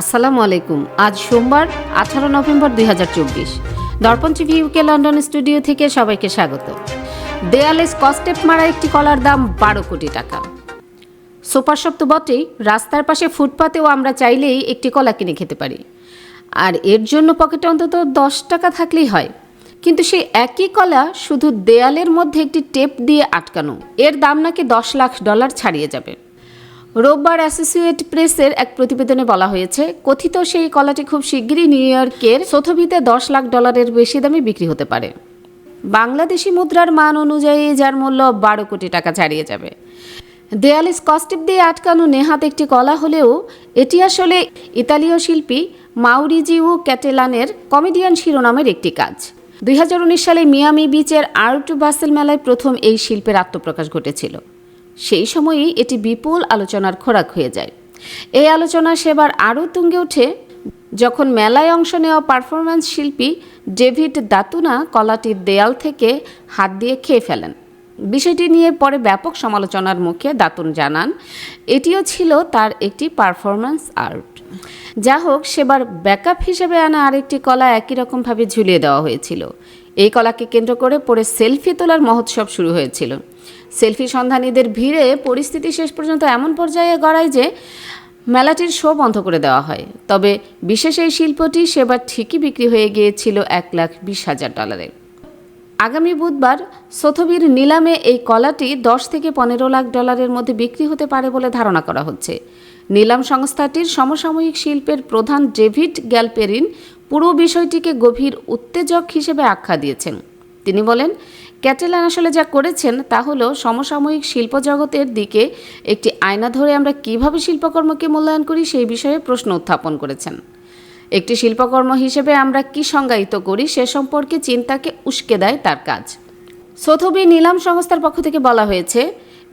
আসসালামু আলাইকুম। আজ সোমবার, আঠারো নভেম্বর দুই হাজার চব্বিশ। দর্পণ টিভি ইউকে লন্ডন স্টুডিও থেকে সবাইকে স্বাগত। দেয়ালে স্কস্টেপ মারা একটি কলার দাম বারো কোটি টাকা। সোপার শপ তো বটেই, রাস্তার পাশে ফুটপাতেও আমরা চাইলেই একটি কলা কিনে খেতে পারি। আর এর জন্য পকেটে অন্তত দশ টাকা থাকলেই হয়। কিন্তু সেই একই কলা শুধু দেয়ালের মধ্যে একটি টেপ দিয়ে আটকানো। এর দাম নাকি দশ লাখ ডলার ছাড়িয়ে যাবে। রোববার অ্যাসোসিয়েট প্রেসের এক প্রতিবেদনে বলা হয়েছে, কথিত সেই কলাটি খুব শিগগিরই নিউ ইয়র্কের সোথবিতে দশ লাখ ডলারের বেশি দামে বিক্রি হতে পারে। বাংলাদেশি মুদ্রার মান অনুযায়ী যার মূল্য বারো কোটি টাকা ছাড়িয়ে যাবে। দেয়ালে স্কস্টিপ দিয়ে আটকানো নেহাত একটি কলা হলেও এটি আসলে ইতালীয় শিল্পী মাউরিজিউ ক্যাটেলানের কমেডিয়ান শিরোনামের একটি কাজ। দুই হাজার উনিশ সালে মিয়ামি বিচের আর্ট বাসেল মেলায় প্রথম এই শিল্পের আত্মপ্রকাশ ঘটেছিল। সেই সময়েই এটি বিপুল আলোচনার খোরাক হয়ে যায়। এই আলোচনা সেবার আরও তুঙ্গে ওঠে যখন মেলায় অংশ নেওয়া পারফরম্যান্স শিল্পী ডেভিড দাতুনা কলাটির দেয়াল থেকে হাত দিয়ে খেয়ে ফেলেন। বিষয়টি নিয়ে পরে ব্যাপক সমালোচনার মুখে দাতুন জানান, এটিও ছিল তার একটি পারফরম্যান্স আর্ট। যা হোক, সেবার ব্যাকআপ হিসেবে আনা আরেকটি কলা একই রকমভাবে ঝুলিয়ে দেওয়া হয়েছিল। এই কলাকে কেন্দ্র করে পরে সেলফি তোলার মহোৎসব শুরু হয়েছিল। সেলফি সন্ধানীদের ভিড়ে পরিস্থিতি শেষ পর্যন্ত এমন পর্যায়ে গড়ায় যে মেলাটির শো বন্ধ করে দেওয়া হয়। তবে বিশেষ এই শিল্পটি সেবার ঠিকই বিক্রি হয়ে গিয়েছিল এক লাখ বিশ হাজার ডলারে আগামী বুধবার সোথবির নিলামে এই কলাটি দশ থেকে পনেরো লাখ ডলারের মধ্যে বিক্রি হতে পারে বলে ধারণা করা হচ্ছে। নিলাম সংস্থাটির সমসাময়িক শিল্পের প্রধান ডেভিড গ্যালপেরিন পুরো বিষয়টিকে গভীর উত্তেজক হিসেবে আখ্যা দিয়েছেন। তিনি বলেন ক্যাটেলান আসলে যা করেছেন তা হলো সমসাময়িক শিল্প জগতের দিকে একটি আয়না ধরে আমরা কীভাবে শিল্পকর্মকে মূল্যায়ন করি সেই বিষয়ে প্রশ্ন উত্থাপন করেছেন। একটি শিল্পকর্ম হিসেবে আমরা কি সংজ্ঞায়িত করি সে সম্পর্কে চিন্তাকে উস্কে দেয় তার কাজ। সোথবি নিলাম সংস্থার পক্ষ থেকে বলা হয়েছে,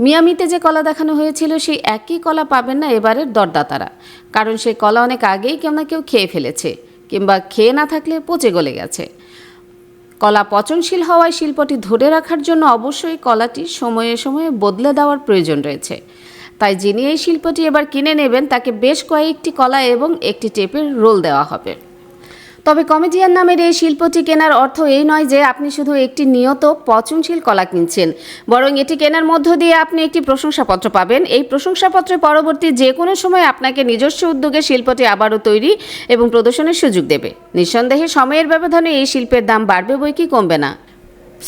মিয়ামিতে যে কলা দেখানো হয়েছিল সেই একই কলা পাবেন না এবারের দরদাতারা, কারণ সেই কলা অনেক আগেই কেউ না কেউ খেয়ে ফেলেছে, কিংবা খেয়ে না থাকলে পচে গলে গেছে। কলা পচনশীল হওয়ায় শিল্পটি ধরে রাখার জন্য অবশ্যই কলাটি সময়ে সময়ে বদলে দেওয়ার প্রয়োজন রয়েছে। তাই যিনি এই শিল্পটি এবার কিনে নেবেন, তাকে বেশ কয়েকটি কলা এবং একটি টেপের রোল দেওয়া হবে। তবে কমেডিয়ান নামের এই শিল্পটি কেনার অর্থ এই নয় যে আপনি শুধু একটি নিয়ত, পচনশীল কলা কিনছেন। বরং এটি কেনার মধ্য দিয়ে আপনি একটি প্রশংসাপত্র পাবেন। এই প্রশংসাপত্রে পরবর্তী যে কোনো সময় আপনাকে নিজস্ব উদ্যোগে শিল্পটি আবারও তৈরি এবং প্রদর্শনের সুযোগ দেবে। নিঃসন্দেহে সময়ের ব্যবধানে এই শিল্পের দাম বাড়বে বই কি কমবে না।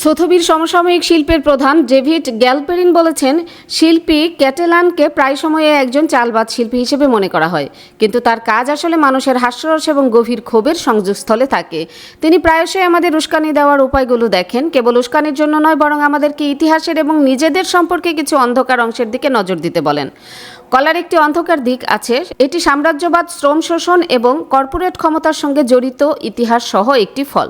সোথবির সমসাময়িক শিল্পের প্রধান ডেভিড গ্যালপেরিন বলেছেন, শিল্পী ক্যাটেলানকে প্রায় সময়ে একজন চালবাদ শিল্পী হিসেবে মনে করা হয়। কিন্তু তার কাজ আসলে মানুষের হাস্যরস এবং গভীর ক্ষোভের সংযোগস্থলে থাকে। তিনি প্রায়শই আমাদের উস্কানি দেওয়ার উপায়গুলো দেখেন। কেবল উস্কানির জন্য নয়, বরং আমাদেরকে ইতিহাসের এবং নিজেদের সম্পর্কে কিছু অন্ধকার অংশের দিকে নজর দিতে বলেন। কলার একটি অন্ধকার দিক আছে। এটি সাম্রাজ্যবাদ, শ্রম শোষণ এবং কর্পোরেট ক্ষমতার সঙ্গে জড়িত ইতিহাস সহ একটি ফল।